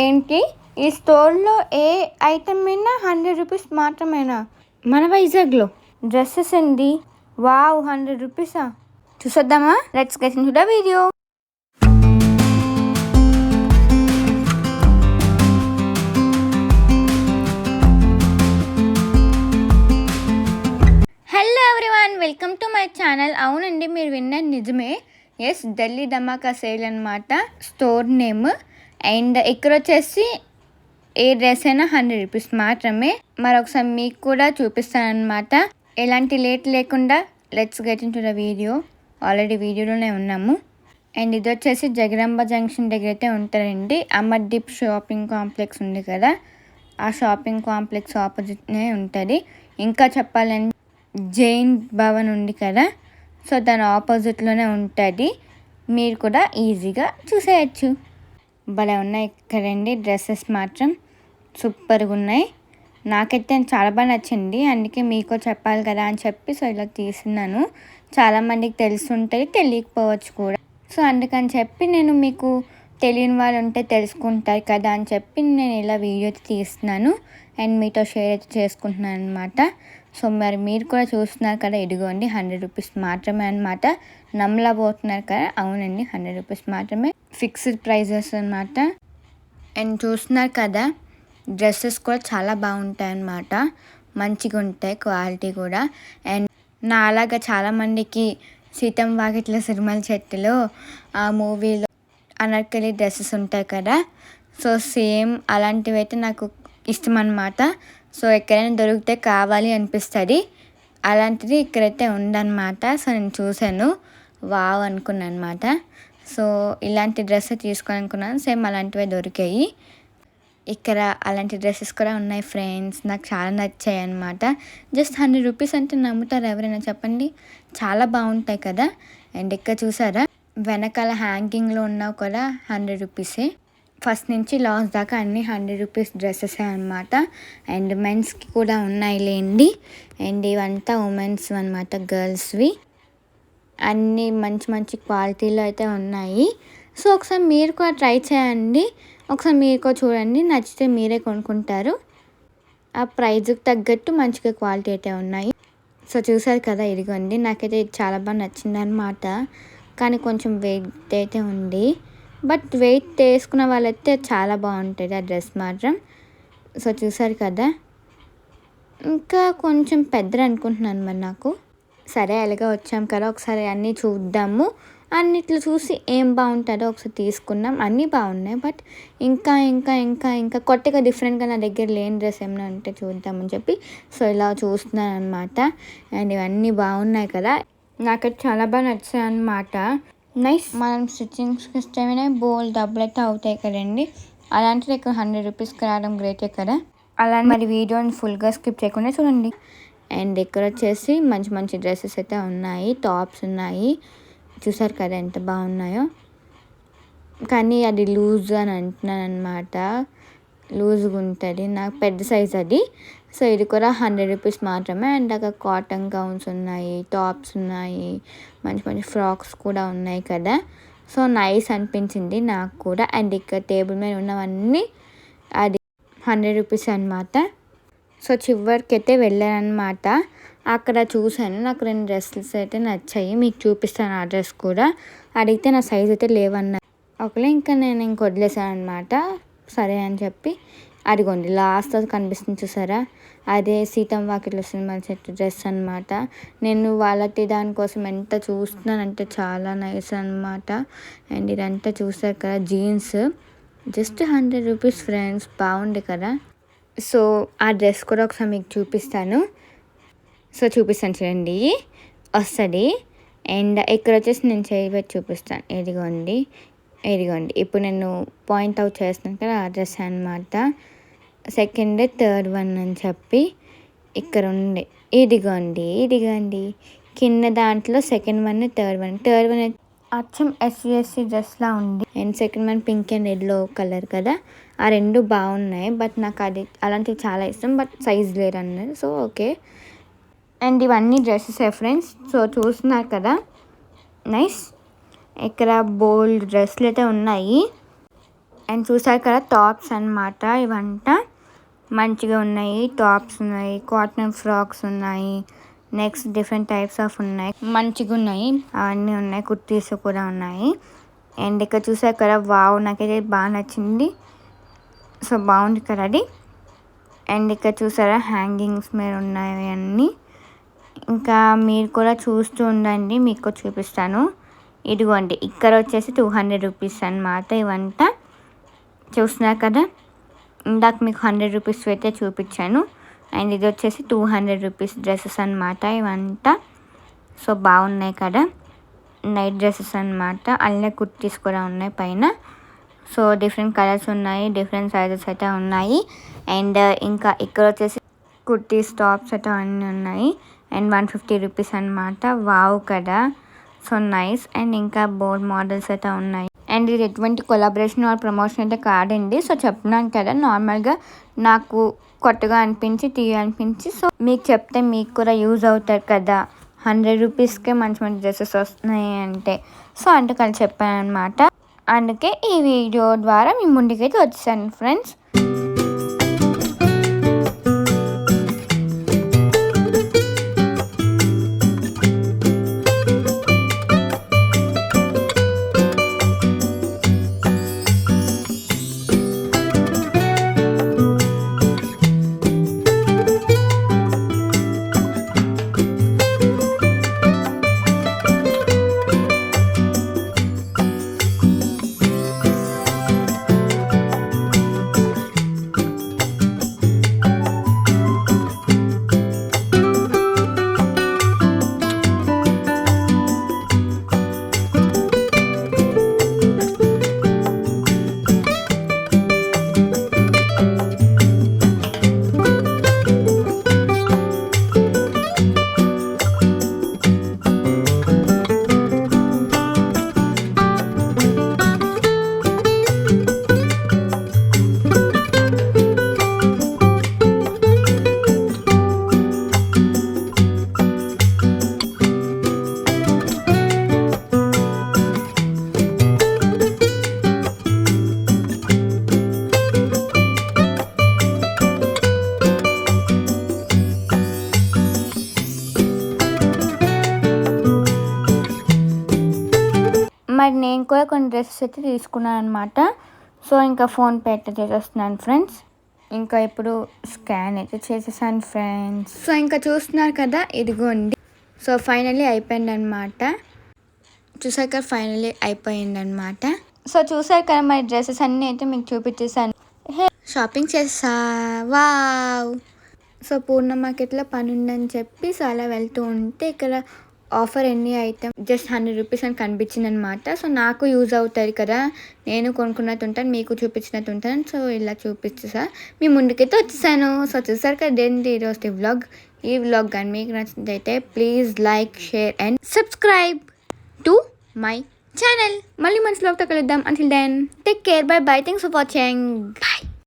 ఏంటి? ఈ స్టోర్లో ఏ ఐటమ్ అయినా హండ్రెడ్ రూపీస్ మాత్రమేనా? మన వైజాగ్లో. డ్రెస్సెస్ అండి వావ్ హండ్రెడ్ రూపీసా? చూసొద్దామా? Let's get in the video. Hello everyone welcome to my channel అవునండి మీరు విన్నది నిజమే. ఎస్ ఢిల్లీ ధమాకా సేల్ అనమాట స్టోర్ నేమ్ అండ్ ఇక్కడ వచ్చేసి ఏ డ్రెస్ అయినా హండ్రెడ్ రూపీస్ మాత్రమే. మరొకసారి మీకు కూడా చూపిస్తాను అనమాట ఎలాంటి లేట్ లేకుండా let's get in to the video already వీడియోలోనే ఉన్నాము. అండ్ ఇది వచ్చేసి జగదంబ జంక్షన్ దగ్గర అయితే ఉంటారండి అమర్దీప్ షాపింగ్ కాంప్లెక్స్ ఉంది కదా. ఆ షాపింగ్ కాంప్లెక్స్ ఆపోజిట్నే ఉంటుంది. ఇంకా చెప్పాలంటే జైన్ భవన్ ఉంది కదా. సో దాని ఆపోజిట్లోనే ఉంటుంది. మీరు కూడా ఈజీగా చూసేయచ్చు. భలే ఉన్నాయి కదండి డ్రెస్సెస్ మాత్రం. సూపర్గా ఉన్నాయి. నాకైతే చాలా బాగా నచ్చింది. అందుకే మీకు చెప్పాలి కదా అని చెప్పి సో ఇలా తీస్తున్నాను. చాలామందికి తెలుసుంటాయి తెలియకపోవచ్చు కూడా. సో అందుకని చెప్పి నేను మీకు తెలియని వాళ్ళు ఉంటే తెలుసుకుంటారు కదా అని చెప్పి నేను ఇలా వీడియో తీస్తున్నాను. అండ్ మీతో షేర్ అయితే చేసుకుంటున్నాను అనమాట సో మరి మీరు కూడా చూస్తున్నారు కదా ఇదిగోండి హండ్రెడ్ రూపీస్ మాత్రమే అనమాట నమ్మలబోతున్నారు కదా అవునండి హండ్రెడ్ రూపీస్ మాత్రమే. ఫిక్స్డ్ ప్రైజెస్ అనమాట అండ్ చూస్తున్నారు కదా డ్రెస్సెస్ కూడా చాలా బాగుంటాయి అన్నమాట. మంచిగా ఉంటాయి క్వాలిటీ కూడా. అండ్ నా అలాగా చాలామందికి సీతం వాకిట్ల సిరిమల చెట్టులో ఆ మూవీలో అనర్కలి డ్రెస్సెస్ ఉంటాయి కదా. సో సేమ్ అలాంటివి అయితే నాకు ఇష్టం అనమాట సో ఎక్కడైనా దొరికితే కావాలి అనిపిస్తుంది. అలాంటిది ఇక్కడైతే ఉందన్నమాట. సో నేను చూశాను. వావ్ అనుకున్నాను అనమాట సో ఇలాంటి డ్రెస్ తీసుకోవాలనుకున్నాను. సేమ్ అలాంటివే దొరికాయి. ఇక్కడ అలాంటి డ్రెస్సెస్ కూడా ఉన్నాయి ఫ్రెండ్స్. నాకు చాలా నచ్చాయి అనమాట జస్ట్ హండ్రెడ్ రూపీస్ అంటే నమ్ముతారు ఎవరైనా చెప్పండి. చాలా బాగుంటాయి కదా. అండ్ ఇక్కడ చూసారా? వెనకాల హ్యాంగింగ్లో ఉన్నావు కూడా హండ్రెడ్ రూపీసే. ఫస్ట్ నుంచి లాస్ట్ దాకా అన్ని హండ్రెడ్ రూపీస్ డ్రెస్సెస్ అనమాట అండ్ మెన్స్కి కూడా ఉన్నాయి లేండి అండ్ ఇవంతా ఉమెన్స్ అనమాట గర్ల్స్వి. అన్నీ మంచి మంచి క్వాలిటీలో అయితే ఉన్నాయి. సో ఒకసారి మీరు కూడా ట్రై చేయండి. ఒకసారి మీరు కూడా చూడండి. నచ్చితే మీరే కొనుక్కుంటారు. ఆ ప్రైజ్కి తగ్గట్టు మంచిగా క్వాలిటీ అయితే ఉన్నాయి. సో చూసారు కదా ఇదిగోండి. నాకైతే చాలా బాగా నచ్చింది అనమాట కానీ కొంచెం వెయిట్ అయితే ఉంది. బట్ వెయిట్ వేసుకున్న వాళ్ళైతే చాలా బాగుంటుంది ఆ డ్రెస్ మాత్రం. సో చూసారు కదా? ఇంకా కొంచెం పెద్దది అనుకుంటున్నాను మరి నాకు. సరే అలాగే వచ్చాం కదా ఒకసారి అన్నీ చూద్దాము. అన్నిట్లో చూసి ఏం బాగుంటుందో ఒకసారి తీసుకున్నాం అన్నీ బాగున్నాయి బట్ ఇంకా ఇంకా ఇంకా ఇంకా కొత్తగా డిఫరెంట్గా నా దగ్గర లేని డ్రెస్ ఏమైనా ఉంటే చూద్దామని చెప్పి సో ఇలా చూస్తున్నాను అనమాట అండ్ ఇవన్నీ బాగున్నాయి కదా. నాకైతే చాలా బాగా నచ్చాయి అనమాట నైస్ మనం స్టిచ్చింగ్స్కి ఇష్టమైన బోల్ డబ్బులు అయితే అవుతాయి కదండి. అలాంటిది ఇక్కడ హండ్రెడ్ రూపీస్కి రావడం గ్రేటే కదా. అలా మరి వీడియోని ఫుల్గా స్కిప్ చేయకుండా చూడండి. అండ్ ఇక్కడ వచ్చేసి మంచి మంచి డ్రెస్సెస్ అయితే ఉన్నాయి. టాప్స్ ఉన్నాయి. చూసారు కదా ఎంత బాగున్నాయో. కానీ అది లూజ్ అని అంటున్నాను అనమాట లూజ్గా ఉంటుంది. నాకు పెద్ద సైజ్ అది. సో ఇది కూడా హండ్రెడ్ రూపీస్ మాత్రమే. అండ్ అక్కడ కాటన్ గౌన్స్ ఉన్నాయి టాప్స్ ఉన్నాయి మంచి మంచి ఫ్రాక్స్ కూడా ఉన్నాయి కదా. సో నైస్ అనిపించింది నాకు కూడా. అండ్ ఇక్కడ టేబుల్ మీద ఉన్నవన్నీ అది హండ్రెడ్ రూపీస్ అనమాట సో చివరికి అయితే వెళ్ళానమాట అక్కడ చూశాను. నాకు రెండు డ్రెస్సెస్ అయితే నచ్చాయి. మీకు చూపిస్తాను ఆ డ్రెస్ కూడా. అడిగితే నా సైజ్ అయితే లేవన్నా. ఒకలే ఇంకా నేను ఇంక వదిలేసాను అనమాట సరే అని చెప్పి అదిగోండి లాస్ట్ అది కనిపిస్తుంది చూసారా? అదే సీతం వాకిట్లో సినిమా సెట్ డ్రెస్ అనమాట నేను వాళ్ళకి దానికోసం ఎంత చూస్తున్నానంటే చాలా నైస్ అనమాట అండ్ ఇదంతా చూసారు కదా jeans just hundred rupees friends బాగుంది కదా? సో ఆ డ్రెస్ కూడా ఒకసారి మీకు చూపిస్తాను. సో చూపిస్తాను చూడండి. వస్తుంది. అండ్ ఇక్కడ వచ్చేసి నేను చేయబెట్టి చూపిస్తాను. ఎదిగోండి ఎదిగోండి ఇప్పుడు నేను పాయింట్ అవుట్ చేస్తాను కదా ఆ డ్రెస్ అనమాట సెకండ్ థర్డ్ వన్ అని చెప్పి ఇక్కడ ఉండే ఇదిగోండి ఇదిగోండి. కింద దాంట్లో second one third one. Third one అచ్చం ఎస్విఎస్సి డ్రెస్లా ఉంది. And second one pink and yellow colour కదా. ఆ రెండు బాగున్నాయి బట్ నాకు అది అలాంటివి చాలా ఇష్టం బట్ సైజ్ లేరు అన్నది సో ఓకే. అండ్ ఇవన్నీ డ్రెస్సెస్ ఫ్రెండ్స్? సో చూస్తున్నారు కదా. నైస్. ఇక్కడ బోల్డ్ డ్రెస్సులు అయితే ఉన్నాయి. అండ్ చూసారు కదా టాప్స్ అన్నమాట ఇవంట. మంచిగా ఉన్నాయి టాప్స్ ఉన్నాయి కాటన్ ఫ్రాక్స్ ఉన్నాయి నెక్స్ట్ డిఫరెంట్ టైప్స్ ఆఫ్ ఉన్నాయి. మంచిగా ఉన్నాయి. అవన్నీ ఉన్నాయి కుర్తీస్ కూడా ఉన్నాయి. అండ్ ఇక్కడ చూసారు కదా వావ్ నాకైతే బాగా నచ్చింది. సో బాగుంది కదా అది. అండ్ ఇక్కడ చూసారా హ్యాంగింగ్స్ మీద ఉన్నాయి అన్నీ. ఇంకా మీరు కూడా చూస్తూ ఉండండి మీకు చూపిస్తాను. ఇదిగోండి ఇక్కడ వచ్చేసి టూ హండ్రెడ్ రూపీస్ అనమాట ఇవంతా. చూస్తున్నారు కదా? ఇందాక మీకు హండ్రెడ్ రూపీస్ అయితే చూపించాను. అండ్ ఇది వచ్చేసి టూ హండ్రెడ్ రూపీస్ డ్రెస్సెస్ అనమాట ఇవంతా. సో బాగున్నాయి కదా. నైట్ డ్రెస్సెస్ అనమాట అల్లే కుర్తీస్ కూడా ఉన్నాయి పైన. సో డిఫరెంట్ కలర్స్ ఉన్నాయి డిఫరెంట్ సైజెస్ అయితే ఉన్నాయి. అండ్ ఇంకా ఇక్కడ వచ్చేసి కుర్తీస్ టాప్స్ అయితే అన్నీ ఉన్నాయి. అండ్ వన్ ఫిఫ్టీ రూపీస్ అనమాట వావ్ కదా. So nice. అండ్ ఇంకా బోర్డ్ మోడల్స్ అయితే ఉన్నాయి. అండ్ ఇది ఎటువంటి కొలాబరేషన్ ఆర్ ప్రమోషన్ అయితే కాదండి. సో చెప్తున్నాను కదా నార్మల్గా నాకు కొత్తగా అనిపించి తీయాలనిపించి సో మీకు చెప్తే మీకు కూడా యూజ్ అవుతారు కదా. హండ్రెడ్ రూపీస్కే మంచి మంచి డ్రెస్సెస్ వస్తున్నాయి అంటే. సో అందుకని చెప్పాను అనమాట అందుకే ఈ వీడియో ద్వారా మీ ముందుకైతే వచ్చాను ఫ్రెండ్స్ డ్రెస్సెస్ అయితే తీసుకున్నాను అనమాట సో ఇంకా ఫోన్పే అయితే చేసేస్తున్నాను ఫ్రెండ్స్. ఇంకా ఇప్పుడు స్కాన్ అయితే చేసేసాను ఫ్రెండ్స్. సో ఇంకా చూస్తున్నారు కదా ఇదిగోండి. సో ఫైనల్లీ అయిపోయింది అనమాట చూసాక ఫైనల్లీ అయిపోయింది అనమాట సో చూసారు కదా మరి డ్రెస్సెస్ అన్నీ అయితే మీకు చూపించేసాను. హే షాపింగ్ చేసా వావ్. సో పూర్ణ మార్కెట్లో పని ఉందని చెప్పి సో అలా వెళ్తూ ఉంటే ఇక్కడ ఆఫర్ ఎన్ని ఐటమ్? జస్ట్ హండ్రెడ్ రూపీస్ అని కనిపించింది అనమాట సో నాకు యూజ్ అవుతుంది కదా. నేను కొనుక్కున్నట్టు ఉంటాను మీకు చూపించినట్టు ఉంటాను. సో ఇలా చూపించేసా మీ ముందుకైతే వచ్చేసాను. సో చూసారు కదా ఏంటి ఈరోజు వ్లాగ్ ఈ వ్లాగ్ కానీ మీకు నచ్చినట్లయితే please like share and subscribe to my channel మళ్ళీ మంచి వ్లాగ్తో కలుద్దాం. Until then take care bye bye thanks for watching bye